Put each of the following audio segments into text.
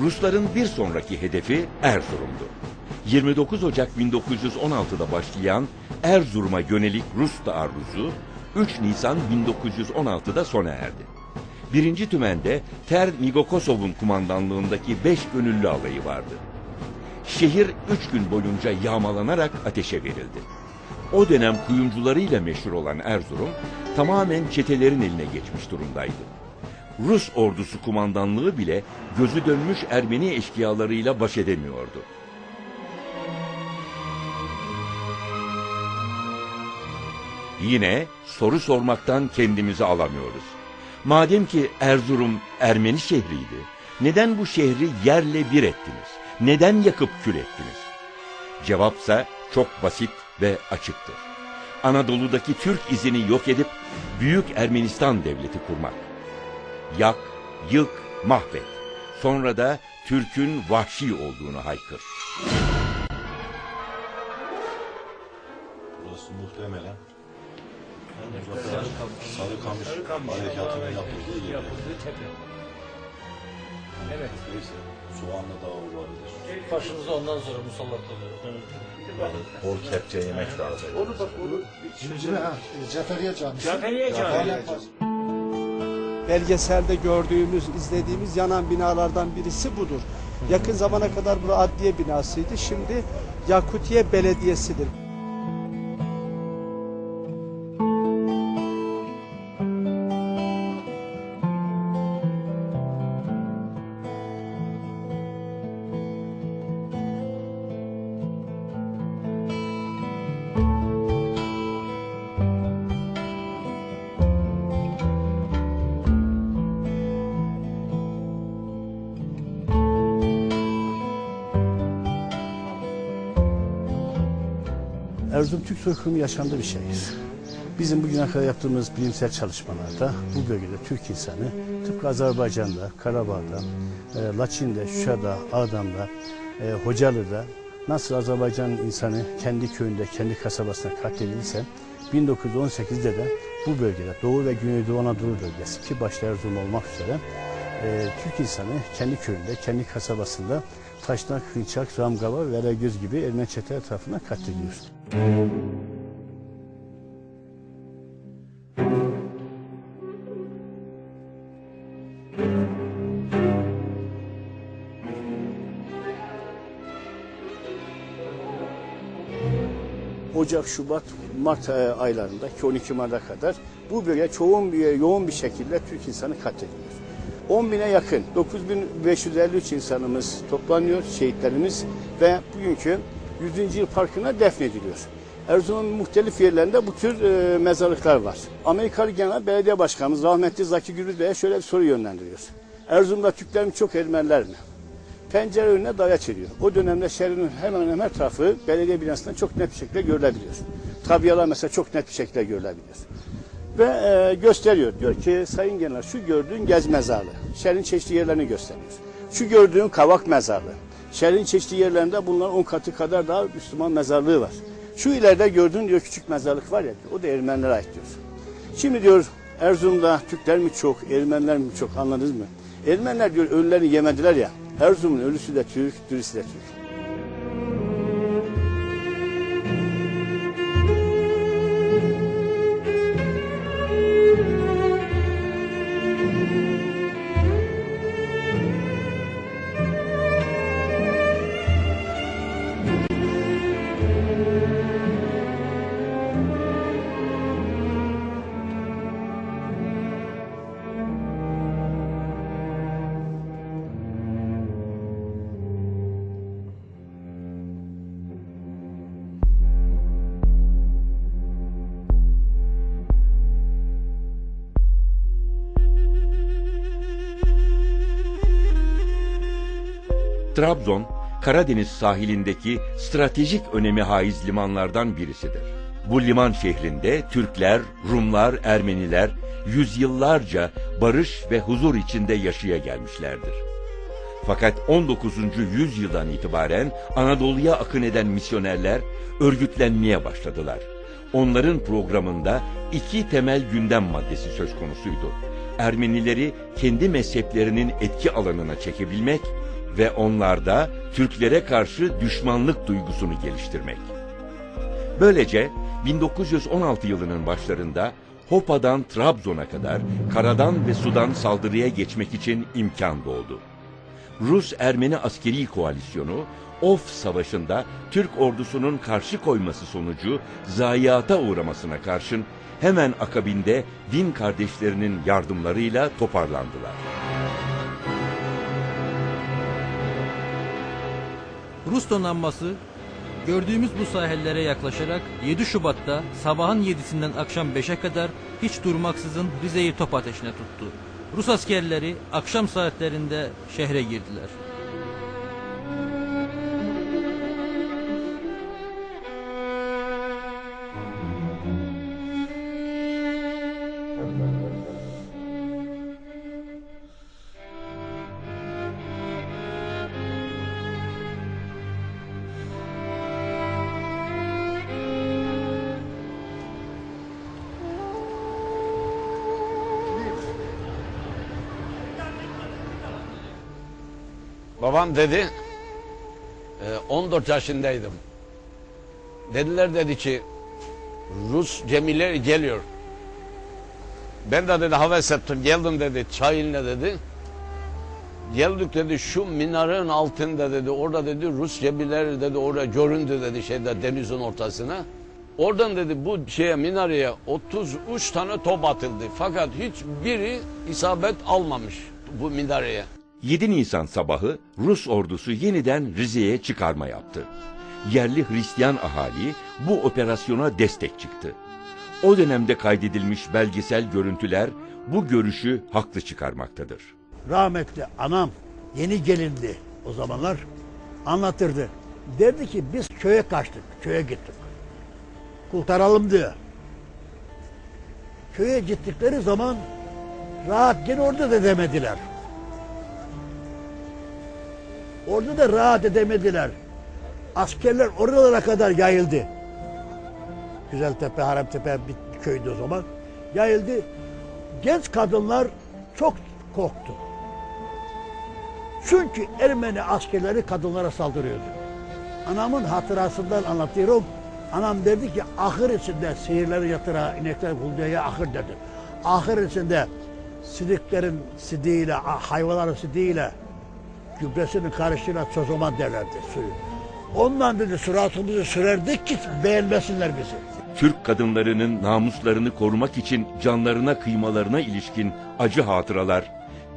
Rusların bir sonraki hedefi Erzurum'du. 29 Ocak 1916'da başlayan Erzurum'a yönelik Rus taarruzu 3 Nisan 1916'da sona erdi. Birinci tümende Ter Migokosov'un kumandanlığındaki 5 gönüllü alayı vardı. Şehir 3 gün boyunca yağmalanarak ateşe verildi. O dönem kuyumcularıyla meşhur olan Erzurum tamamen çetelerin eline geçmiş durumdaydı. Rus ordusu kumandanlığı bile gözü dönmüş Ermeni eşkıyalarıyla baş edemiyordu. Yine soru sormaktan kendimizi alamıyoruz. Madem ki Erzurum Ermeni şehriydi, neden bu şehri yerle bir ettiniz? Neden yakıp kül ettiniz? Cevapsa çok basit ve açıktır. Anadolu'daki Türk izini yok edip Büyük Ermenistan devleti kurmak. Yak, yık, mahvet. Sonra da Türk'ün vahşi olduğunu haykır. Burası muhtemelen Sarıkamış harekatının yapıldığı yer. Evet. Neyse, Soğanlı Dağı olabilir. Başımıza ondan sonra musallat oluyor. Bol kepçe yemek lazım. Onu bak onu şimdi ha Ceferiye Camisi. Caferiye Camii. Belgeselde gördüğümüz, izlediğimiz yanan binalardan birisi budur. Yakın zamana kadar bu adliye binasıydı. Şimdi Yakutiye Belediyesi'dir. Erzurum Türk soykırımı yaşandığı bir şehir. Bizim bugüne kadar yaptığımız bilimsel çalışmalarda bu bölgede Türk insanı tıpkı Azerbaycan'da, Karabağ'da, e, Laçin'de, Şuşa'da, Ağdam'da, e, Hocalı'da nasıl Azerbaycan insanı kendi köyünde, kendi kasabasına katledilse 1918'de de bu bölgede Doğu ve Güneydoğu Anadolu bölgesi ki başta Erzurum olmak üzere e, Türk insanı kendi köyünde, kendi kasabasında Taşnak, Hınçak, Ramgava ve Eregöz gibi Ermeni çeteler tarafından katlediliyor. Ocak, Şubat, Mart e, aylarında ki 12 Mart'a kadar bu bölge çoğun bir, yoğun bir şekilde Türk insanı katlediliyor. 10 bine yakın 9553 insanımız toplanıyor, şehitlerimiz ve bugünkü 100. yıl parkına defnediliyor. Erzurum'un muhtelif yerlerinde bu tür e, mezarlıklar var. Amerikalı Genel Belediye Başkanımız rahmetli Zaki Gürüz Bey'e şöyle bir soru yönlendiriyor. Erzurum'da Türkler mi çok Ermeniler mi? Pencere önüne dayaç ediyor. O dönemde şehrin hemen hemen her tarafı belediye binasından çok net bir şekilde görülebiliyor. Tabiyalar mesela çok net bir şekilde görülebiliyor. Ve e, gösteriyor. Diyor ki Sayın Genel şu gördüğün gez mezarlığı. Şehrin çeşitli yerlerini gösteriyor. Şu gördüğün kavak mezarlığı. Şehrin çeşitli yerlerinde bunların 10 katı kadar daha Müslüman mezarlığı var. Şu ileride gördüğün diyor küçük mezarlık var ya o da Ermenilere ait diyor. Şimdi diyor Erzurum'da Türkler mi çok, Ermeniler mi çok anladınız mı? Ermeniler diyor ölüleri yemediler ya. Erzurum'un ölüsü de Türk, dirisi de Türk. Trabzon, Karadeniz sahilindeki stratejik önemi haiz limanlardan birisidir. Bu liman şehrinde Türkler, Rumlar, Ermeniler yüzyıllarca barış ve huzur içinde yaşaya gelmişlerdir. Fakat 19. yüzyıldan itibaren Anadolu'ya akın eden misyonerler örgütlenmeye başladılar. Onların programında iki temel gündem maddesi söz konusuydu. Ermenileri kendi mezheplerinin etki alanına çekebilmek ve onlarda Türklere karşı düşmanlık duygusunu geliştirmek. Böylece 1916 yılının başlarında Hopa'dan Trabzon'a kadar karadan ve sudan saldırıya geçmek için imkan doğdu. Rus-Ermeni askeri koalisyonu Of Savaşı'nda Türk ordusunun karşı koyması sonucu zayiata uğramasına karşın hemen akabinde din kardeşlerinin yardımlarıyla toparlandılar. Rus donanması gördüğümüz bu sahillere yaklaşarak 7 Şubat'ta sabahın 7'sinden akşam 5'e kadar hiç durmaksızın Rize'yi top ateşine tuttu. Rus askerleri akşam saatlerinde şehre girdiler. Babam dedi, e, 14 yaşındaydım. Dediler dedi ki Rus gemiler geliyor. Ben de dedi heves ettim geldim dedi çayınla dedi. Geldik dedi şu minarenin altında dedi orada dedi Rus gemileri dedi orada göründü dedi şeyde denizin ortasına. Oradan dedi bu şeye minareye 33 tane top atıldı. Fakat hiçbiri isabet almamış bu minareye. 7 Nisan sabahı Rus ordusu yeniden Rize'ye çıkarma yaptı. Yerli Hristiyan ahali bu operasyona destek çıktı. O dönemde kaydedilmiş belgesel görüntüler bu görüşü haklı çıkarmaktadır. rahmetli anam yeni gelindi o zamanlar anlatırdı. Derdi ki biz köye kaçtık, köye gittik. Kurtaralım diyor. Köye gittikleri zaman rahat gene orada da demediler. Orada da rahat edemediler. Askerler oralara kadar yayıldı. Güzeltepe, Haremtepe bir köydü o zaman. Yayıldı. Genç kadınlar çok korktu. Çünkü Ermeni askerleri kadınlara saldırıyordu. Anamın hatırasından anlatıyorum. Anam dedi ki ahır içinde sihirleri yatıra, inekler hulcaya ahır dedi. Ahır içinde sidiklerin sidiğiyle, hayvanların sidiğiyle gübresinin karışıyla çozoman derlerdi suyu. Ondan dedi suratımızı sürerdik ki beğenmesinler bizi. Türk kadınlarının namuslarını korumak için canlarına kıymalarına ilişkin acı hatıralar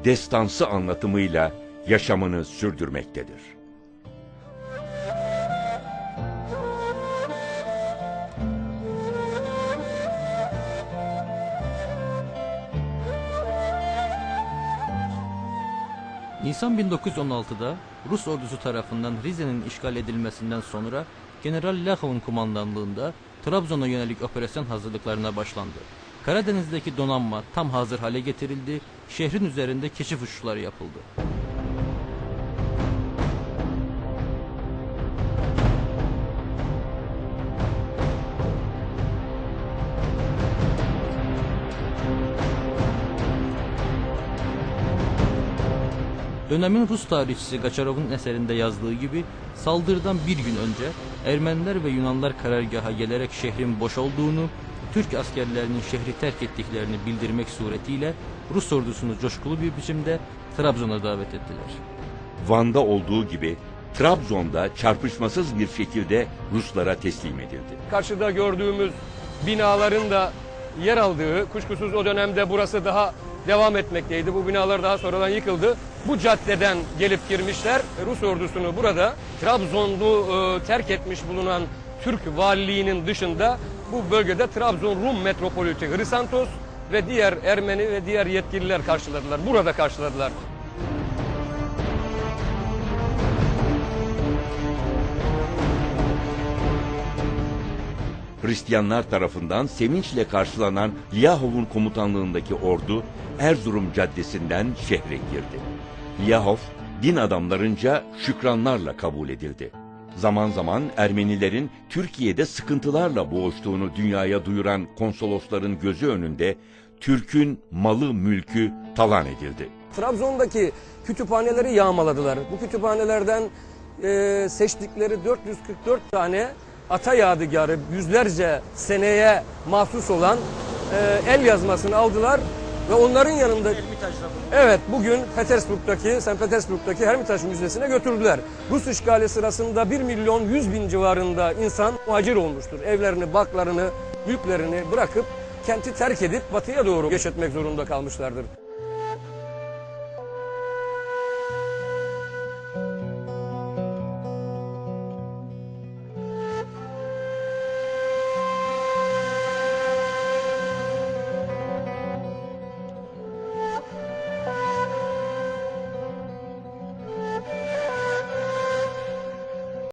destansı anlatımıyla yaşamını sürdürmektedir. Nisan 1916'da Rus ordusu tarafından Rize'nin işgal edilmesinden sonra General Lahov'un kumandanlığında Trabzon'a yönelik operasyon hazırlıklarına başlandı. Karadeniz'deki donanma tam hazır hale getirildi, şehrin üzerinde keşif uçuşları yapıldı. Dönemin Rus tarihçisi Gaçarov'un eserinde yazdığı gibi saldırıdan bir gün önce Ermeniler ve Yunanlar karargaha gelerek şehrin boş olduğunu, Türk askerlerinin şehri terk ettiklerini bildirmek suretiyle Rus ordusunu coşkulu bir biçimde Trabzon'a davet ettiler. Van'da olduğu gibi Trabzon'da çarpışmasız bir şekilde Ruslara teslim edildi. karşıda gördüğümüz binaların da yer aldığı, kuşkusuz o dönemde burası daha devam etmekteydi. Bu binalar daha sonradan yıkıldı. Bu caddeden gelip girmişler. Rus ordusunu burada Trabzon'u e, terk etmiş bulunan Türk valiliğinin dışında bu bölgede Trabzon Rum metropoliti Hrisantos ve diğer Ermeni ve diğer yetkililer karşıladılar. Burada karşıladılar. Hristiyanlar tarafından sevinçle karşılanan Liyahov'un komutanlığındaki ordu Erzurum Caddesi'nden şehre girdi. Liyahov, din adamlarınca şükranlarla kabul edildi. Zaman zaman Ermenilerin Türkiye'de sıkıntılarla boğuştuğunu dünyaya duyuran konsolosların gözü önünde Türk'ün malı mülkü talan edildi. Trabzon'daki kütüphaneleri yağmaladılar. Bu kütüphanelerden e, seçtikleri 444 tane ata yadigarı yüzlerce seneye mahsus olan e, el yazmasını aldılar ve onların yanında Evet bugün Petersburg'daki, St. Petersburg'daki Hermitage Müzesi'ne götürdüler. Rus işgali sırasında 1 milyon 100 bin civarında insan muhacir olmuştur. Evlerini, baklarını, mülklerini bırakıp kenti terk edip batıya doğru göç etmek zorunda kalmışlardır.